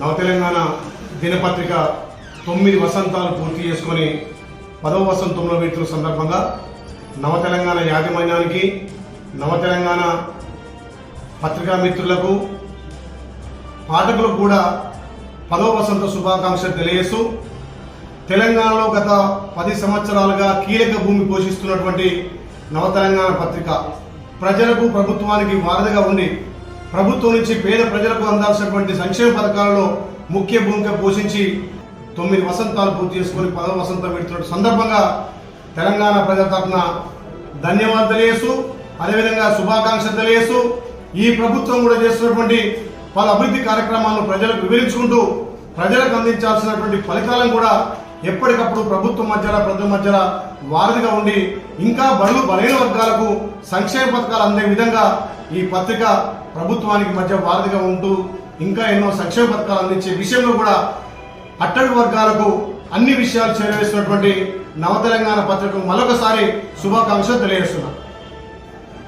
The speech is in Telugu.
నవతెలంగాణ దినపత్రిక తొమ్మిది వసంతాలు పూర్తి చేసుకొని పదవ వసంతంలో వెళ్తున్న సందర్భంగా నవతెలంగాణ యాజమాన్యానికి నవతెలంగాణ పత్రికా మిత్రులకు పాఠకులకు కూడా పదవ వసంత శుభాకాంక్షలు తెలియజేస్తూ తెలంగాణలో గత పది సంవత్సరాలుగా కీలక భూమి పోషిస్తున్నటువంటి నవతెలంగాణ పత్రిక ప్రజలకు ప్రభుత్వానికి వారధిగా ఉండి ప్రభుత్వం నుంచి పేద ప్రజలకు అందాల్సినటువంటి సంక్షేమ పథకాలలో ముఖ్య భూమిక పోషించి తొమ్మిది వసంతాలు పూర్తి చేసుకొని పదవ వసంతం పెడుతున్న సందర్భంగా తెలంగాణ ప్రజల తరఫున ధన్యవాదాలు తెలియజేస్తూ అదేవిధంగా శుభాకాంక్షలు తెలియజేస్తూ ఈ ప్రభుత్వం కూడా చేస్తున్నటువంటి పలు అభివృద్ధి కార్యక్రమాలను ప్రజలకు వివరించుకుంటూ ప్రజలకు అందించాల్సినటువంటి ఫలితాలను కూడా ఎప్పటికప్పుడు ప్రభుత్వం మధ్యన ప్రజల మధ్యన వారధిగా ఉండి ఇంకా బడులు బలైన వర్గాలకు సంక్షేమ పథకాలు అందే విధంగా ఈ పత్రిక ప్రభుత్వానికి మధ్య వారధిగా ఉంటూ ఇంకా ఎన్నో సంక్షేమ పథకాలు అందించే విషయంలో కూడా అట్టడుగు వర్గాలకు అన్ని విషయాలు చేరవేసినటువంటి నవతెలంగాణ పత్రికకు మరొకసారి శుభాకాంక్షలు తెలియజేస్తున్నాను